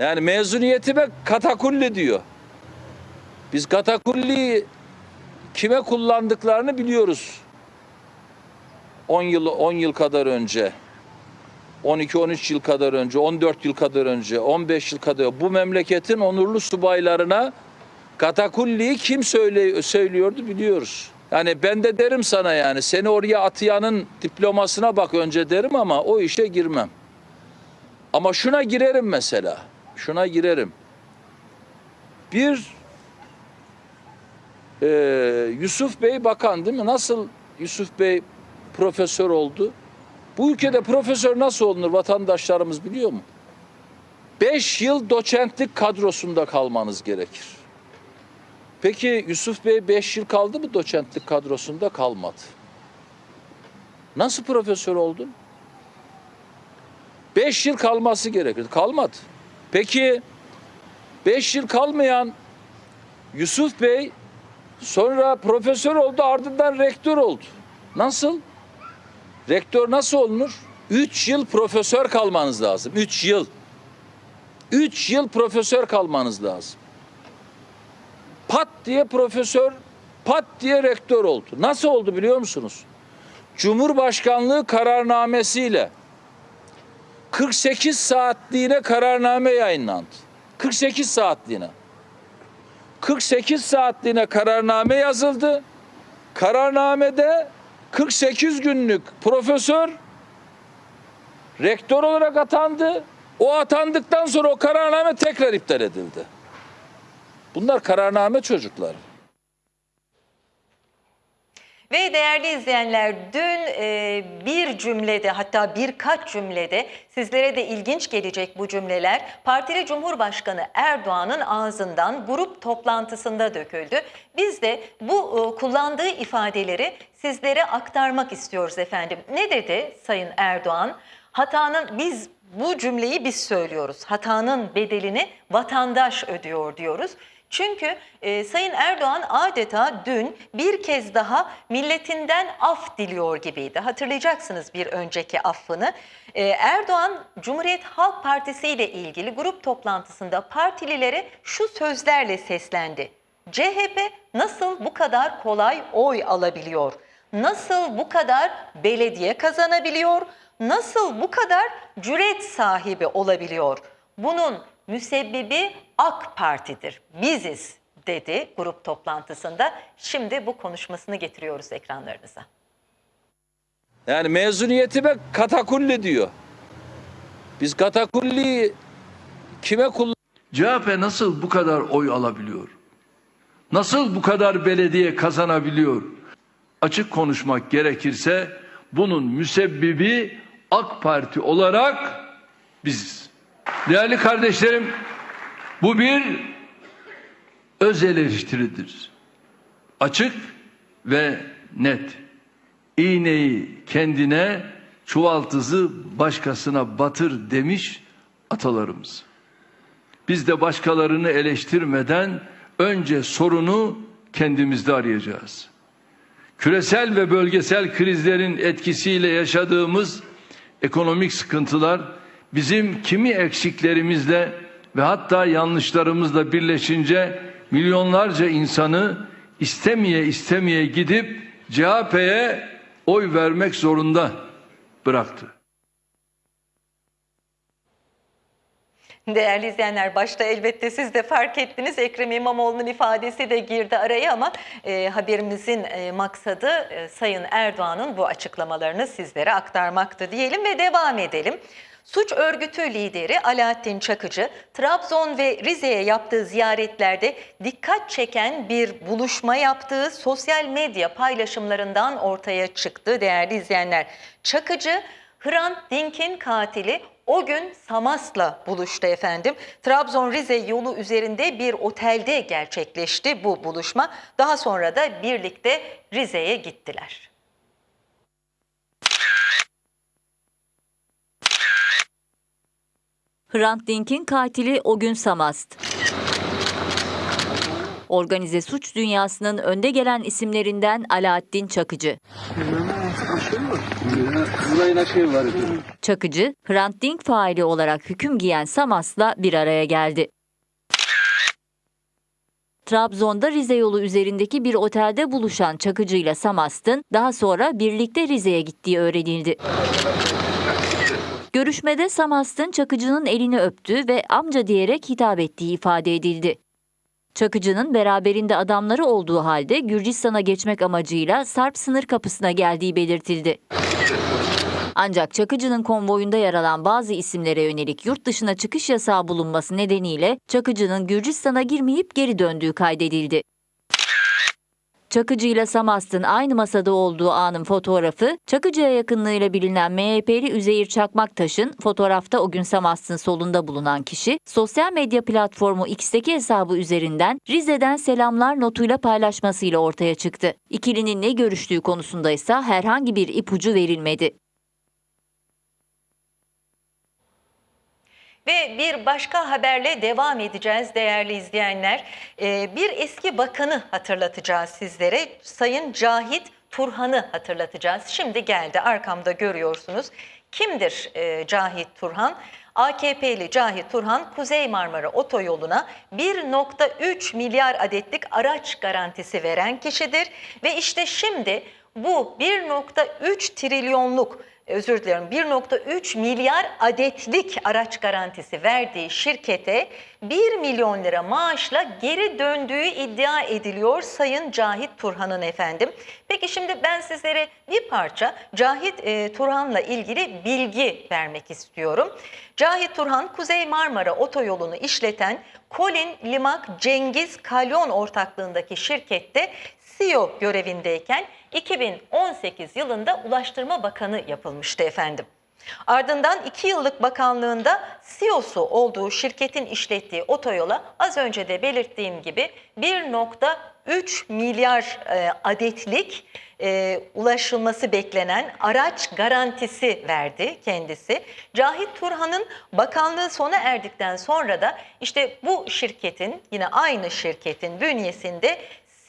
Yani mezuniyetime katakulli diyor. Biz katakulliyi kime kullandıklarını biliyoruz. 10 yıl 10 yıl kadar önce. 12-13 yıl kadar önce, 14 yıl kadar önce, 15 yıl kadar bu memleketin onurlu subaylarına katakulliyi kim söyle, söylüyordu biliyoruz. Yani ben de derim sana yani seni oraya atayanın diplomasına bak önce derim ama o işe girmem. Ama şuna girerim mesela. Şuna girerim. Bir e, Yusuf Bey bakan değil mi? Nasıl Yusuf Bey profesör oldu? Bu ülkede profesör nasıl olunur vatandaşlarımız biliyor mu? Beş yıl doçentlik kadrosunda kalmanız gerekir. Peki Yusuf Bey beş yıl kaldı mı doçentlik kadrosunda kalmadı. Nasıl profesör oldun? Beş yıl kalması gerekir. Kalmadı. Peki beş yıl kalmayan Yusuf Bey sonra profesör oldu ardından rektör oldu. Nasıl? Rektör nasıl olunur? Üç yıl profesör kalmanız lazım. Üç yıl. Üç yıl profesör kalmanız lazım. Pat diye profesör, pat diye rektör oldu. Nasıl oldu biliyor musunuz? Cumhurbaşkanlığı kararnamesiyle 48 saatliğine kararname yayınlandı. 48 saatliğine. 48 saatliğine kararname yazıldı. Kararnamede 48 günlük profesör rektör olarak atandı. O atandıktan sonra o kararname tekrar iptal edildi. Bunlar kararname çocuklar. Ve değerli izleyenler dün e, bir cümlede hatta birkaç cümlede sizlere de ilginç gelecek bu cümleler partili Cumhurbaşkanı Erdoğan'ın ağzından grup toplantısında döküldü. Biz de bu e, kullandığı ifadeleri sizlere aktarmak istiyoruz efendim. Ne dedi Sayın Erdoğan? Hatanın biz bu cümleyi biz söylüyoruz. Hatanın bedelini vatandaş ödüyor diyoruz. Çünkü e, Sayın Erdoğan adeta dün bir kez daha milletinden af diliyor gibiydi. Hatırlayacaksınız bir önceki affını. E, Erdoğan Cumhuriyet Halk Partisi ile ilgili grup toplantısında partililere şu sözlerle seslendi. CHP nasıl bu kadar kolay oy alabiliyor? Nasıl bu kadar belediye kazanabiliyor? Nasıl bu kadar cüret sahibi olabiliyor? Bunun müsebbibi AK Parti'dir. Biziz dedi grup toplantısında. Şimdi bu konuşmasını getiriyoruz ekranlarınıza. Yani mezuniyetime katakulli diyor. Biz katakulliyi kime kullan CHP nasıl bu kadar oy alabiliyor? Nasıl bu kadar belediye kazanabiliyor? Açık konuşmak gerekirse bunun müsebbibi AK Parti olarak biziz. Değerli kardeşlerim, bu bir öz eleştiridir. Açık ve net. İğneyi kendine, çuvaltızı başkasına batır demiş atalarımız. Biz de başkalarını eleştirmeden önce sorunu kendimizde arayacağız. Küresel ve bölgesel krizlerin etkisiyle yaşadığımız ekonomik sıkıntılar bizim kimi eksiklerimizle ve hatta yanlışlarımızla birleşince milyonlarca insanı istemeye istemeye gidip CHP'ye oy vermek zorunda bıraktı. Değerli izleyenler başta elbette siz de fark ettiniz Ekrem İmamoğlu'nun ifadesi de girdi araya ama e, haberimizin e, maksadı e, Sayın Erdoğan'ın bu açıklamalarını sizlere aktarmaktı diyelim ve devam edelim. Suç örgütü lideri Alaaddin Çakıcı, Trabzon ve Rize'ye yaptığı ziyaretlerde dikkat çeken bir buluşma yaptığı sosyal medya paylaşımlarından ortaya çıktı değerli izleyenler. Çakıcı, Hrant Dink'in katili o gün Samas'la buluştu efendim. Trabzon-Rize yolu üzerinde bir otelde gerçekleşti bu buluşma. Daha sonra da birlikte Rize'ye gittiler. Hrant Dink'in katili o gün Samast. Organize suç dünyasının önde gelen isimlerinden Alaaddin Çakıcı. Çakıcı, Hrant Dink faili olarak hüküm giyen Samas'la bir araya geldi. Trabzon'da Rize yolu üzerindeki bir otelde buluşan Çakıcı ile Samast'ın daha sonra birlikte Rize'ye gittiği öğrenildi. Görüşmede Samast'ın Çakıcı'nın elini öptüğü ve amca diyerek hitap ettiği ifade edildi. Çakıcı'nın beraberinde adamları olduğu halde Gürcistan'a geçmek amacıyla Sarp sınır kapısına geldiği belirtildi. Ancak Çakıcı'nın konvoyunda yer alan bazı isimlere yönelik yurt dışına çıkış yasağı bulunması nedeniyle Çakıcı'nın Gürcistan'a girmeyip geri döndüğü kaydedildi. Çakıcı ile Samast'ın aynı masada olduğu anın fotoğrafı, Çakıcı'ya yakınlığıyla bilinen MHP'li Üzeyir Çakmaktaş'ın fotoğrafta o gün Samast'ın solunda bulunan kişi, sosyal medya platformu X'teki hesabı üzerinden Rize'den selamlar notuyla paylaşmasıyla ortaya çıktı. İkilinin ne görüştüğü konusunda ise herhangi bir ipucu verilmedi. Ve bir başka haberle devam edeceğiz değerli izleyenler. Ee, bir eski bakanı hatırlatacağız sizlere. Sayın Cahit Turhan'ı hatırlatacağız. Şimdi geldi arkamda görüyorsunuz. Kimdir e, Cahit Turhan? AKP'li Cahit Turhan Kuzey Marmara Otoyolu'na 1.3 milyar adetlik araç garantisi veren kişidir. Ve işte şimdi bu 1.3 trilyonluk özür dilerim 1.3 milyar adetlik araç garantisi verdiği şirkete 1 milyon lira maaşla geri döndüğü iddia ediliyor Sayın Cahit Turhan'ın efendim. Peki şimdi ben sizlere bir parça Cahit e, Turhan'la ilgili bilgi vermek istiyorum. Cahit Turhan Kuzey Marmara Otoyolu'nu işleten Colin Limak Cengiz Kalyon ortaklığındaki şirkette CEO görevindeyken 2018 yılında Ulaştırma Bakanı yapılmıştı efendim. Ardından 2 yıllık bakanlığında CEO'su olduğu şirketin işlettiği otoyola az önce de belirttiğim gibi 1.3 milyar e, adetlik e, ulaşılması beklenen araç garantisi verdi kendisi. Cahit Turhan'ın bakanlığı sona erdikten sonra da işte bu şirketin yine aynı şirketin bünyesinde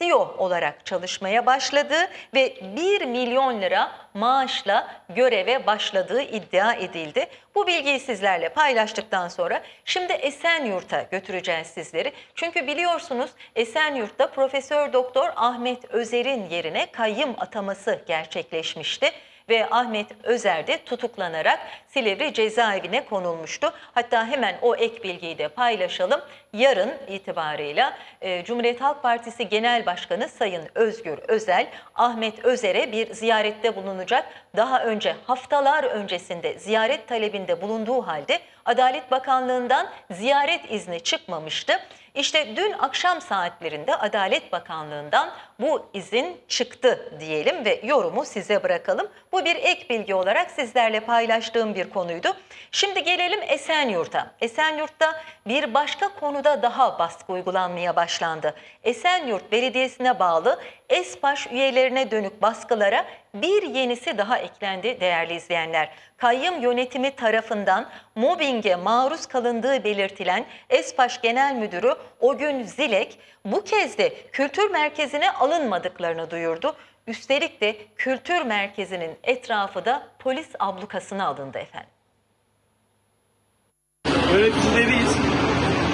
CEO olarak çalışmaya başladı ve 1 milyon lira maaşla göreve başladığı iddia edildi. Bu bilgiyi sizlerle paylaştıktan sonra şimdi Esenyurt'a götüreceğiz sizleri. Çünkü biliyorsunuz Esenyurt'ta Profesör Doktor Ahmet Özer'in yerine kayyım ataması gerçekleşmişti ve Ahmet Özer de tutuklanarak Silivri cezaevine konulmuştu. Hatta hemen o ek bilgiyi de paylaşalım. Yarın itibarıyla e, Cumhuriyet Halk Partisi Genel Başkanı Sayın Özgür Özel, Ahmet Özer'e bir ziyarette bulunacak. Daha önce haftalar öncesinde ziyaret talebinde bulunduğu halde Adalet Bakanlığı'ndan ziyaret izni çıkmamıştı. İşte dün akşam saatlerinde Adalet Bakanlığı'ndan bu izin çıktı diyelim ve yorumu size bırakalım. Bu bir ek bilgi olarak sizlerle paylaştığım bir konuydu. Şimdi gelelim Esenyurt'a. Esenyurt'ta bir başka konuda daha baskı uygulanmaya başlandı. Esenyurt Belediyesi'ne bağlı ESPAŞ üyelerine dönük baskılara bir yenisi daha eklendi değerli izleyenler. Kayyım yönetimi tarafından mobbinge maruz kalındığı belirtilen ESPAŞ Genel Müdürü Ogün Zilek bu kez de kültür merkezine alınmadıklarını duyurdu. Üstelik de kültür merkezinin etrafı da polis ablukasına alındı efendim. Yöneticileriyiz.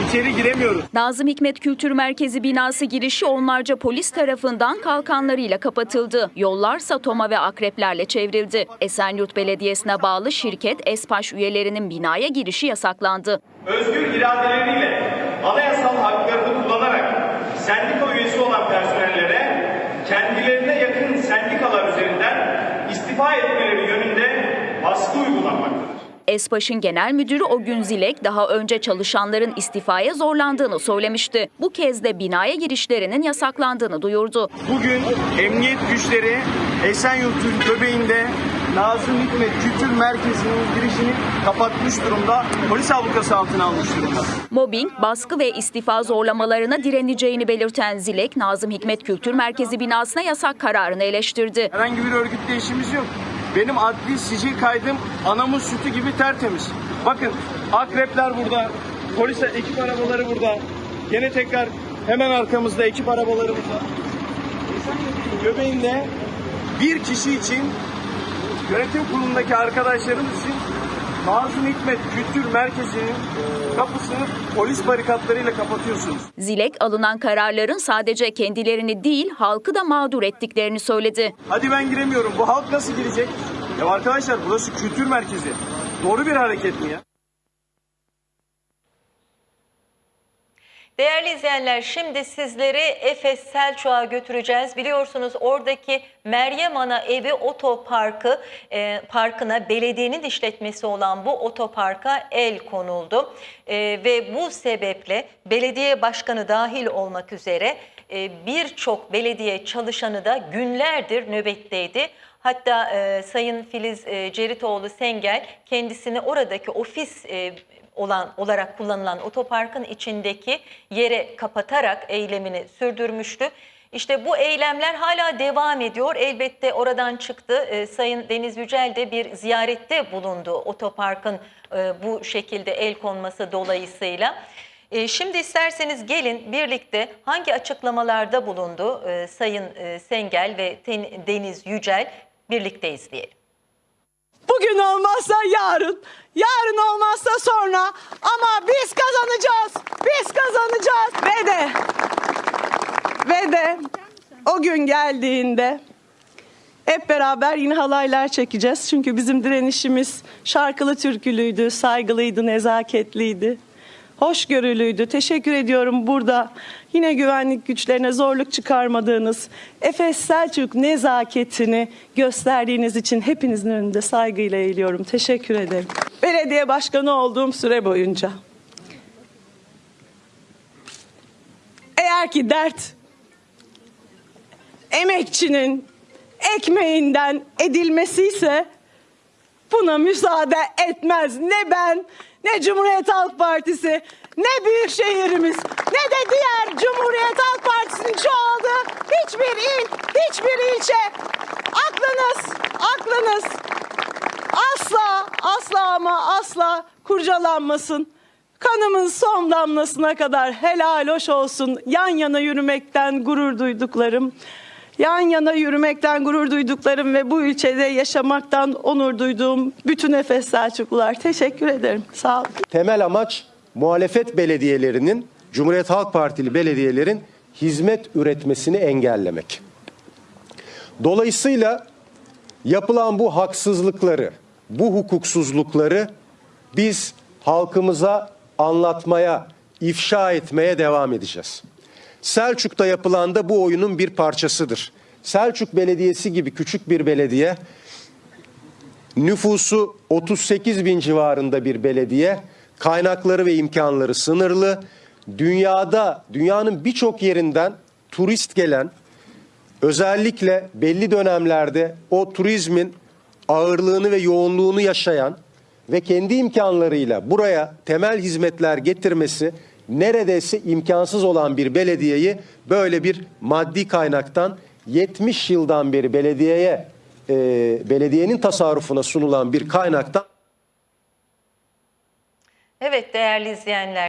İçeri giremiyoruz. Nazım Hikmet Kültür Merkezi binası girişi onlarca polis tarafından kalkanlarıyla kapatıldı. Yollar satoma ve akreplerle çevrildi. Esenyurt Belediyesi'ne bağlı şirket Espaş üyelerinin binaya girişi yasaklandı. Özgür iradeleriyle anayasal haklarını kullanarak sendika üyesi olan personellere Espaş'ın genel müdürü o gün Zilek daha önce çalışanların istifaya zorlandığını söylemişti. Bu kez de binaya girişlerinin yasaklandığını duyurdu. Bugün emniyet güçleri Esenyurt'un göbeğinde Nazım Hikmet Kültür Merkezi'nin girişini kapatmış durumda. Polis ablukası altına almış durumda. Mobbing, baskı ve istifa zorlamalarına direneceğini belirten Zilek, Nazım Hikmet Kültür Merkezi binasına yasak kararını eleştirdi. Herhangi bir örgütle işimiz yok. Benim adli sicil kaydım anamın sütü gibi tertemiz. Bakın akrepler burada, polis ekip arabaları burada. Yine tekrar Hemen arkamızda ekip var. Esenyurt'un göbeğinde bir kişi için yönetim kurulundaki arkadaşlarımız için Nazım Hikmet Kültür Merkezi'nin kapısını polis barikatlarıyla kapatıyorsunuz. Zilek alınan kararların sadece kendilerini değil halkı da mağdur ettiklerini söyledi. Hadi ben giremiyorum. Bu halk nasıl girecek? Ya arkadaşlar burası kültür merkezi. Doğru bir hareket mi ya? Değerli izleyenler şimdi sizleri Efes Selçuk'a götüreceğiz. Biliyorsunuz oradaki Meryem Ana Evi Otoparkı e, parkına belediyenin işletmesi olan bu otoparka el konuldu. E, ve bu sebeple belediye başkanı dahil olmak üzere e, birçok belediye çalışanı da günlerdir nöbetteydi. Hatta e, Sayın Filiz e, Ceritoğlu Sengel kendisini oradaki ofis e, olan olarak kullanılan otoparkın içindeki yere kapatarak eylemini sürdürmüştü. İşte bu eylemler hala devam ediyor. Elbette oradan çıktı. Ee, Sayın Deniz Yücel de bir ziyarette bulundu otoparkın e, bu şekilde el konması dolayısıyla. E, şimdi isterseniz gelin birlikte hangi açıklamalarda bulundu e, Sayın e, Sengel ve Ten- Deniz Yücel birlikte izleyelim. Bugün olmazsa yarın, yarın olmazsa sonra ama biz kazanacağız, biz kazanacağız. Ve de, ve de o gün geldiğinde hep beraber yine halaylar çekeceğiz. Çünkü bizim direnişimiz şarkılı türkülüydü, saygılıydı, nezaketliydi. Hoşgörülüydü. Teşekkür ediyorum burada yine güvenlik güçlerine zorluk çıkarmadığınız Efes Selçuk nezaketini gösterdiğiniz için hepinizin önünde saygıyla eğiliyorum. Teşekkür ederim. Belediye başkanı olduğum süre boyunca eğer ki dert emekçinin ekmeğinden edilmesi ise buna müsaade etmez. Ne ben, ne Cumhuriyet Halk Partisi, ne büyük şehrimiz, ne de diğer Cumhuriyet Halk Partisi'nin çoğaldığı hiçbir il, hiçbir ilçe. Aklınız, aklınız asla, asla ama asla kurcalanmasın. Kanımın son damlasına kadar helal hoş olsun yan yana yürümekten gurur duyduklarım. Yan yana yürümekten gurur duyduklarım ve bu ilçede yaşamaktan onur duyduğum bütün Efes Selçuklular. Teşekkür ederim. Sağ olun. temel amaç muhalefet belediyelerinin, Cumhuriyet Halk Partili belediyelerin hizmet üretmesini engellemek. Dolayısıyla yapılan bu haksızlıkları, bu hukuksuzlukları biz halkımıza anlatmaya, ifşa etmeye devam edeceğiz. Selçuk'ta yapılan da bu oyunun bir parçasıdır. Selçuk Belediyesi gibi küçük bir belediye nüfusu 38 bin civarında bir belediye, kaynakları ve imkanları sınırlı. Dünyada, dünyanın birçok yerinden turist gelen, özellikle belli dönemlerde o turizmin ağırlığını ve yoğunluğunu yaşayan ve kendi imkanlarıyla buraya temel hizmetler getirmesi neredeyse imkansız olan bir belediyeyi böyle bir maddi kaynaktan 70 yıldan beri belediyeye e, belediyenin tasarrufuna sunulan bir kaynaktan Evet değerli izleyenler.